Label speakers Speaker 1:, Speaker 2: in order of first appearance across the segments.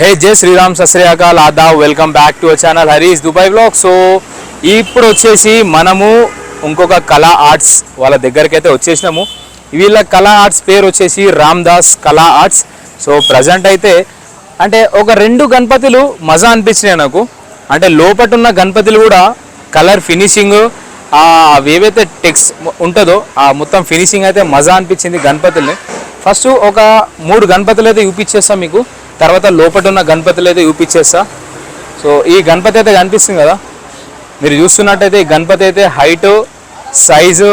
Speaker 1: హే జై శ్రీరామ్ సశ్రీయాకాల్ Aadab welcome back to our channel Harish Dubai blog so ఇప్పుడు వచ్చేసి మనము ఇంకొక కళా ఆర్ట్స్ వాళ్ళ దగ్గరికి అయితే వచ్చేసినాము. వీళ్ళ కళా ఆర్ట్స్ పేరు వచ్చేసి రామ్ దాస్ కళా ఆర్ట్స్ సో ప్రజెంట్ అయితే అంటే ఒక రెండు గణపతులు మజా అనిపించినాయి నాకు. అంటే లోపటున్న గణపతులు కూడా కలర్ ఫినిషింగ్ అవి ఏవైతే టెక్స్ ఉంటుందో ఆ మొత్తం ఫినిషింగ్ అయితే మజా అనిపించింది గణపతుల్ని. ఫస్ట్ ఒక మూడు గణపతులు అయితే చూపించేస్తాం మీకు. తర్వాత లోపల ఉన్న గణపతులు అయితే చూపించేస్తా. సో ఈ గణపతి అయితే కనిపిస్తుంది కదా? మీరు చూస్తున్నట్టయితే ఈ గణపతి అయితే హైట్ సైజు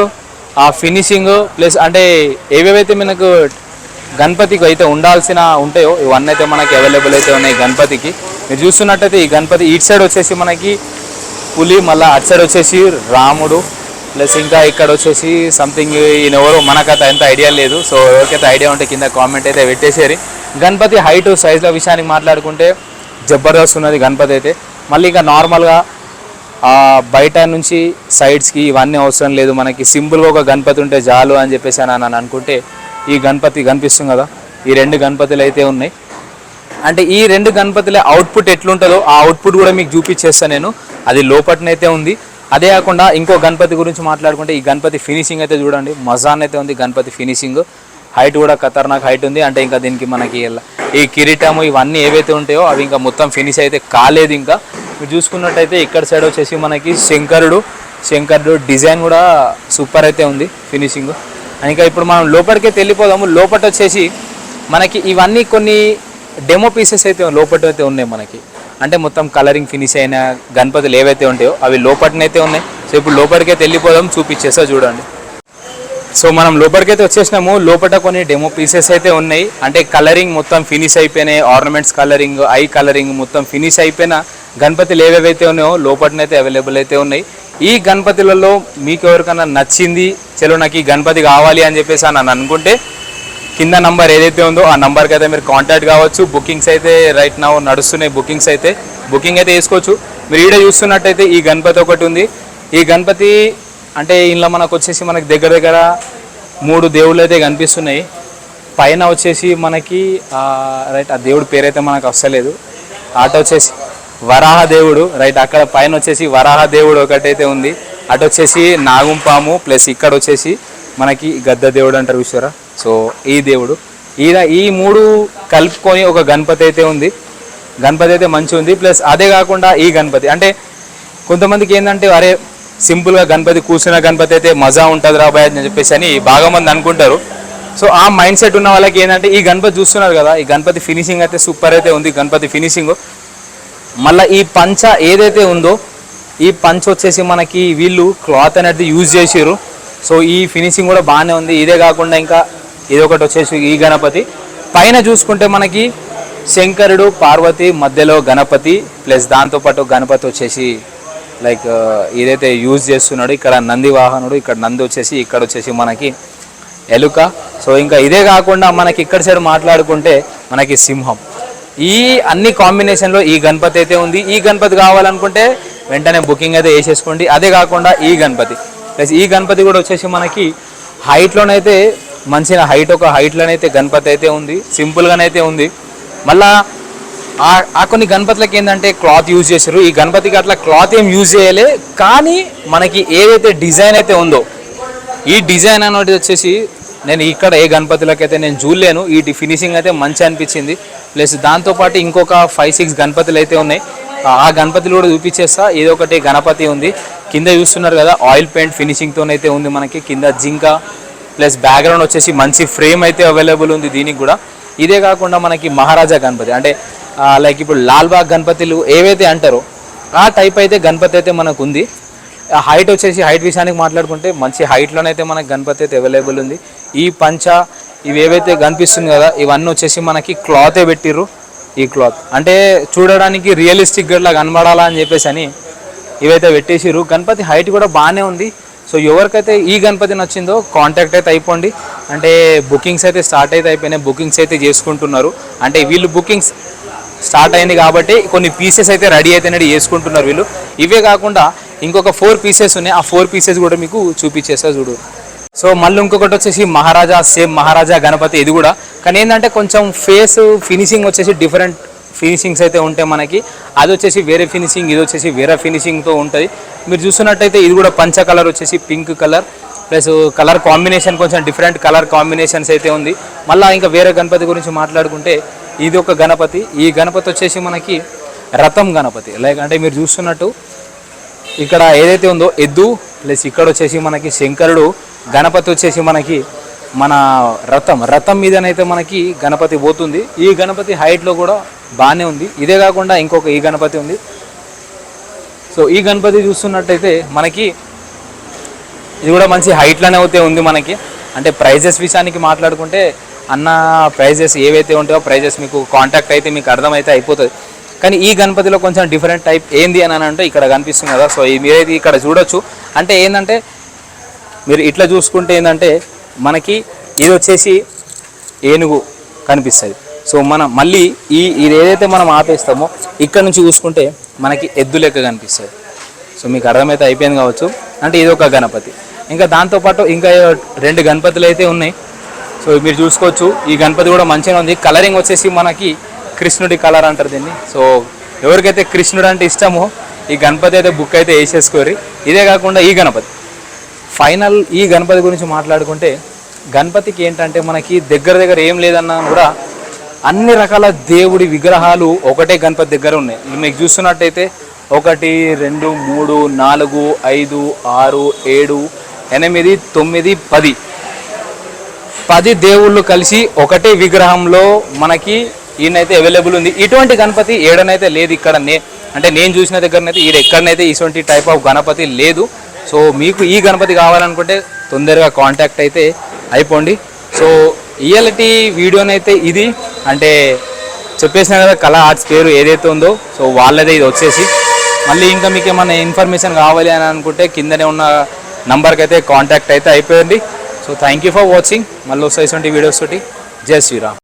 Speaker 1: ఆ ఫినిషింగ్ ప్లస్ అంటే ఏవేవైతే మనకు గణపతికి అయితే ఉండాల్సిన ఉంటాయో ఇవన్నీ అయితే మనకి అవైలబుల్ అయితే ఉన్నాయి గణపతికి. మీరు చూస్తున్నట్టయితే ఈ గణపతి ఇటు సైడ్ వచ్చేసి మనకి పులి మళ్ళీ అటు సైడ్ వచ్చేసి రాముడు ప్లస్ ఇంకా ఇక్కడ వచ్చేసి సంథింగ్ ఈయన ఎవరు మనకైతే ఎంత ఐడియా లేదు. సో ఎవరికైతే ఐడియా ఉంటే కింద కామెంట్ అయితే పెట్టేసేరి. గణపతి హైట్ సైజుల విషయానికి మాట్లాడుకుంటే జబర్దస్త్ ఉన్నది గణపతి అయితే. మళ్ళీ ఇంకా నార్మల్గా బయట నుంచి సైడ్స్కి ఇవన్నీ అవసరం లేదు. మనకి సింపుల్గా ఒక గణపతి ఉంటే చాలు అని చెప్పేసి అని అనుకుంటే ఈ గణపతి కనిపిస్తుంది కదా. ఈ రెండు గణపతులు అయితే ఉన్నాయి. అంటే ఈ రెండు గణపతుల అవుట్పుట్ ఎట్లుంటుందో ఆ అవుట్పుట్ కూడా మీకు చూపించేస్తాను నేను. అది లోపట్నైతే ఉంది. అదే కాకుండా ఇంకో గణపతి గురించి మాట్లాడుకుంటే ఈ గణపతి ఫినిషింగ్ అయితే చూడండి మజాన్ అయితే ఉంది గణపతి ఫినిషింగ్ హైట్ కూడా ఖతర్నాక్ హైట్ ఉంది. అంటే ఇంకా దీనికి మనకి ఈ కిరీటము ఇవన్నీ ఏవైతే ఉంటాయో అవి ఇంకా మొత్తం ఫినిష్ అయితే కాలేదు ఇంకా. మీరు చూసుకున్నట్టయితే ఇక్కడ సైడ్ వచ్చేసి మనకి శంకరుడు. శంకరుడు డిజైన్ కూడా సూపర్ అయితే ఉంది ఫినిషింగ్ ఇంకా ఇప్పుడు మనం లోపలికే వెళ్ళిపోదాము. లోపల వచ్చేసి మనకి ఇవన్నీ కొన్ని డెమో పీసెస్ అయితే లోపల అయితే ఉన్నాయి మనకి. అంటే మొత్తం కలరింగ్ ఫినిష్ అయిన గణపతులు ఏవైతే ఉంటాయో అవి లోపలనైతే ఉన్నాయి. సో ఇప్పుడు లోపలికైతే వెళ్ళిపోదాం చూపించేస్తా చూడండి. సో మనం లోపలికైతే వచ్చేసినాము. లోపల కొన్ని డెమో పీసెస్ అయితే ఉన్నాయి. అంటే కలరింగ్ మొత్తం ఫినిష్ అయిపోయినాయి. ఆర్నమెంట్స్ కలరింగ్ ఐ కలరింగ్ మొత్తం ఫినిష్ అయిపోయిన గణపతులు ఏవేవైతే ఉన్నాయో లోపలనైతే అవైలబుల్ అయితే ఉన్నాయి. ఈ గణపతులలో మీకు ఎవరికైనా నచ్చింది చలో నాకు ఈ గణపతి కావాలి అని చెప్పేసి అని అనుకుంటే కింద నంబర్ ఏదైతే ఉందో ఆ నంబర్కి అయితే మీరు కాంటాక్ట్ కావచ్చు. బుకింగ్స్ అయితే రైట్ నా నడుస్తున్నాయి. బుకింగ్స్ అయితే బుకింగ్ అయితే వేసుకోవచ్చు. మీరు ఈడ చూస్తున్నట్టయితే ఈ గణపతి ఒకటి ఉంది. ఈ గణపతి అంటే ఇంట్లో మనకు వచ్చేసి మనకి దగ్గర దగ్గర మూడు దేవుళ్ళు అయితే కనిపిస్తున్నాయి. పైన వచ్చేసి మనకి రైట్ ఆ దేవుడి పేరైతే మనకు వస్తలేదు అటు వచ్చేసి వరాహ దేవుడు రైట్ అక్కడ పైన వచ్చేసి వరాహ దేవుడు ఒకటైతే ఉంది. అటు వచ్చేసి నాగుంపాము ప్లస్ ఇక్కడ వచ్చేసి మనకి గద్ద దేవుడు అంటారు విశ్వరా సో ఈ దేవుడు. ఈయన ఈ మూడు కలుపుకొని ఒక గణపతి అయితే ఉంది. గణపతి అయితే మంచిగా ఉంది. ప్లస్ అదే కాకుండా ఈ గణపతి. అంటే కొంతమందికి ఏంటంటే అరే సింపుల్గా గణపతి కూర్చున్న గణపతి అయితే మజా ఉంటుంది రాబాయ్ అని చెప్పేసి అని బాగా మంది అనుకుంటారు. సో ఆ మైండ్ సెట్ ఉన్న వాళ్ళకి ఏంటంటే ఈ గణపతి చూస్తున్నారు కదా ఈ గణపతి ఫినిషింగ్ అయితే సూపర్ అయితే ఉంది గణపతి ఫినిషింగ్. మళ్ళీ ఈ పంచ ఏదైతే ఉందో ఈ పంచ వచ్చేసి మనకి వీళ్ళు క్లాత్ అనేది యూజ్ చేసారు సో ఈ ఫినిషింగ్ కూడా బాగానే ఉంది. ఇదే కాకుండా ఇంకా ఇది ఒకటి వచ్చేసి ఈ గణపతి. పైన చూసుకుంటే మనకి శంకరుడు పార్వతి మధ్యలో గణపతి ప్లస్ దాంతోపాటు గణపతి వచ్చేసి లైక్ ఏదైతే యూజ్ చేస్తున్నాడో. ఇక్కడ నంది వాహనుడు ఇక్కడ నంది వచ్చేసి ఇక్కడ వచ్చేసి మనకి ఎలుక. సో ఇంకా ఇదే కాకుండా మనకి ఇక్కడ సైడ్ మాట్లాడుకుంటే మనకి సింహం. ఈ అన్ని కాంబినేషన్లో ఈ గణపతి అయితే ఉంది. ఈ గణపతి కావాలనుకుంటే వెంటనే బుకింగ్ అయితే వేసేసుకోండి. అదే కాకుండా ఈ గణపతి. ప్లస్ ఈ గణపతి కూడా వచ్చేసి మనకి హైట్లోనైతే మంచిగా హైట్ ఒక హైట్లోనైతే గణపతి అయితే ఉంది. సింపుల్గానైతే ఉంది. మళ్ళా ఆ- కొన్ని గణపతులకి ఏంటంటే క్లాత్ యూజ్ చేశారు. ఈ గణపతికి అట్లా క్లాత్ ఏం యూజ్ చేయలే కానీ మనకి ఏదైతే డిజైన్ అయితే ఉందో ఈ డిజైన్ అనేది వచ్చేసి నేను ఇక్కడ ఏ గణపతులకైతే నేను చూడలేను. ఈ ఫినిషింగ్ అయితే మంచి అనిపించింది. ప్లస్ దాంతోపాటు ఇంకొక ఫైవ్ సిక్స్ గణపతులు అయితే ఉన్నాయి. ఆ గణపతులు కూడా చూపించేస్తా. ఏదో ఒకటి గణపతి ఉంది. కింద చూస్తున్నారు కదా ఆయిల్ పెయింట్ ఫినిషింగ్తో అయితే ఉంది మనకి. కింద జింక ప్లస్ బ్యాక్గ్రౌండ్ వచ్చేసి మంచి ఫ్రేమ్ అయితే అవైలబుల్ ఉంది దీనికి కూడా. ఇదే కాకుండా మనకి మహారాజా గణపతి అంటే లైక్ ఇప్పుడు లాల్బాగ్ గణపతులు ఏవైతే అంటారో ఆ టైప్ అయితే గణపతి అయితే మనకు ఉంది. హైట్ వచ్చేసి హైట్ విషయానికి మాట్లాడుకుంటే మంచి హైట్లోనైతే మనకి గణపతి అయితే అవైలబుల్ ఉంది. ఈ పంచ ఇవి ఏవైతే కనిపిస్తుంది కదా ఇవన్నీ వచ్చేసి మనకి క్లాతే పెట్టిర్రు ఈ క్లాత్. అంటే చూడడానికి రియలిస్టిక్గా కనబడాలా అని చెప్పేసి అని ఇవైతే పెట్టేసిర్రు. గణపతి హైట్ కూడా బాగానే ఉంది. సో ఎవరికైతే ఈ గణపతి నచ్చిందో కాంటాక్ట్ అయితే అయిపోండి. అంటే బుకింగ్స్ అయితే స్టార్ట్ అయితే అయిపోయినాయి. బుకింగ్స్ అయితే చేసుకుంటున్నారు. అంటే వీళ్ళు బుకింగ్స్ స్టార్ట్ అయింది కాబట్టి కొన్ని పీసెస్ అయితే రెడీ అయితే చేసుకుంటున్నారు వీళ్ళు. ఇవే కాకుండా ఇంకొక ఫోర్ పీసెస్ ఉన్నాయి. ఆ ఫోర్ పీసెస్ కూడా మీకు చూపించేస్తా చూడు. సో మళ్ళీ ఇంకొకటి వచ్చేసి మహారాజా సేమ్ మహారాజా గణపతి ఇది కూడా. కానీ ఏంటంటే కొంచెం ఫేస్ ఫినిషింగ్ వచ్చేసి డిఫరెంట్ ఫినిషింగ్స్ అయితే ఉంటాయి మనకి. అది వచ్చేసి వేరే ఫినిషింగ్ ఇది వచ్చేసి వేరే ఫినిషింగ్తో ఉంటుంది. మీరు చూస్తున్నట్టయితే ఇది కూడా పంచ కలర్ వచ్చేసి pink colour. Plus colour combination కొంచెం డిఫరెంట్ కలర్ కాంబినేషన్స్ అయితే ఉంది. మళ్ళీ ఇంకా వేరే గణపతి గురించి మాట్లాడుకుంటే ఇది ఒక గణపతి. ఈ గణపతి వచ్చేసి మనకి రథం గణపతి. లైక్ అంటే మీరు చూస్తున్నట్టు ఇక్కడ ఏదైతే ఉందో ఎద్దు ప్లస్ ఇక్కడ వచ్చేసి మనకి శంకరుడు గణపతి వచ్చేసి మనకి మన రథం. రథం మీదనైతే మనకి గణపతి పోతుంది. ఈ గణపతి హైట్లో కూడా బాగానే ఉంది. ఇదే కాకుండా ఇంకొక ఈ గణపతి ఉంది. సో ఈ గణపతి చూస్తున్నట్టయితే మనకి ఇది కూడా మంచి హైట్లోనే అయితే ఉంది మనకి. అంటే ప్రైజెస్ విషయానికి మాట్లాడుకుంటే అన్న ప్రైజెస్ ఏవైతే ఉంటాయో ప్రైజెస్ మీకు కాంటాక్ట్ అయితే మీకు అర్థమైతే అయిపోతుంది. కానీ ఈ గణపతిలో కొంచెం డిఫరెంట్ టైప్ ఏంది అని అంటే ఇక్కడ కనిపిస్తుంది కదా. సో మీరైతే ఇక్కడ చూడొచ్చు. అంటే ఏంటంటే మీరు ఇట్లా చూసుకుంటే ఏంటంటే మనకి ఇది వచ్చేసి ఏనుగు కనిపిస్తుంది. సో మనం మళ్ళీ ఈ ఇది ఏదైతే మనం ఆపేస్తామో ఇక్కడ నుంచి చూసుకుంటే మనకి ఎద్దు లెక్క కనిపిస్తుంది. సో మీకు అర్థమైతే అయిపోయింది కావచ్చు. అంటే ఇది ఒక గణపతి. ఇంకా దాంతోపాటు ఇంకా రెండు గణపతులు అయితే ఉన్నాయి. సో మీరు చూసుకోవచ్చు ఈ గణపతి కూడా మంచిగా ఉంది. కలరింగ్ వచ్చేసి మనకి కృష్ణుడి కలర్ అంటారు దీన్ని. సో ఎవరికైతే కృష్ణుడు అంటే ఇష్టమో ఈ గణపతి అయితే బుక్ అయితే వేసేసుకోరి ఇదే కాకుండా ఈ గణపతి. ఫైనల్ ఈ గణపతి గురించి మాట్లాడుకుంటే గణపతికి ఏంటంటే మనకి దగ్గర దగ్గర ఏం లేదన్నా కూడా అన్ని రకాల దేవుడి విగ్రహాలు ఒకటే గణపతి దగ్గర ఉన్నాయి. మీకు చూస్తున్నట్టయితే ఒకటి రెండు మూడు నాలుగు ఐదు ఆరు ఏడు ఎనిమిది తొమ్మిది పది. పది దేవుళ్ళు కలిసి ఒకటే విగ్రహంలో మనకి ఈయనైతే అవైలబుల్ ఉంది. ఇటువంటి గణపతి ఏడనైతే లేదు ఇక్కడ నే అంటే నేను చూసిన దగ్గరనైతే ఈడ ఎక్కడనైతే ఇటువంటి టైప్ ఆఫ్ గణపతి లేదు. సో మీకు ఈ గణపతి కావాలనుకుంటే తొందరగా కాంటాక్ట్ అయితే అయిపోండి. సో ఇయలటి వీడియోనైతే ఇది. అంటే చెప్పేసిన కదా కళా ఆర్ట్స్ పేరు ఏదైతే ఉందో సో వాళ్ళదే ఇది వచ్చేసి. మళ్ళీ ఇంకా మీకు ఏమైనా ఇన్ఫర్మేషన్ కావాలి అని అనుకుంటే కిందనే ఉన్న నంబర్కి అయితే కాంటాక్ట్ అయితే అయిపోయింది. So thank you for watching. మళ్ళీ వస్తాయి వీడియోస్ తోటి. జై శ్రీరామ్.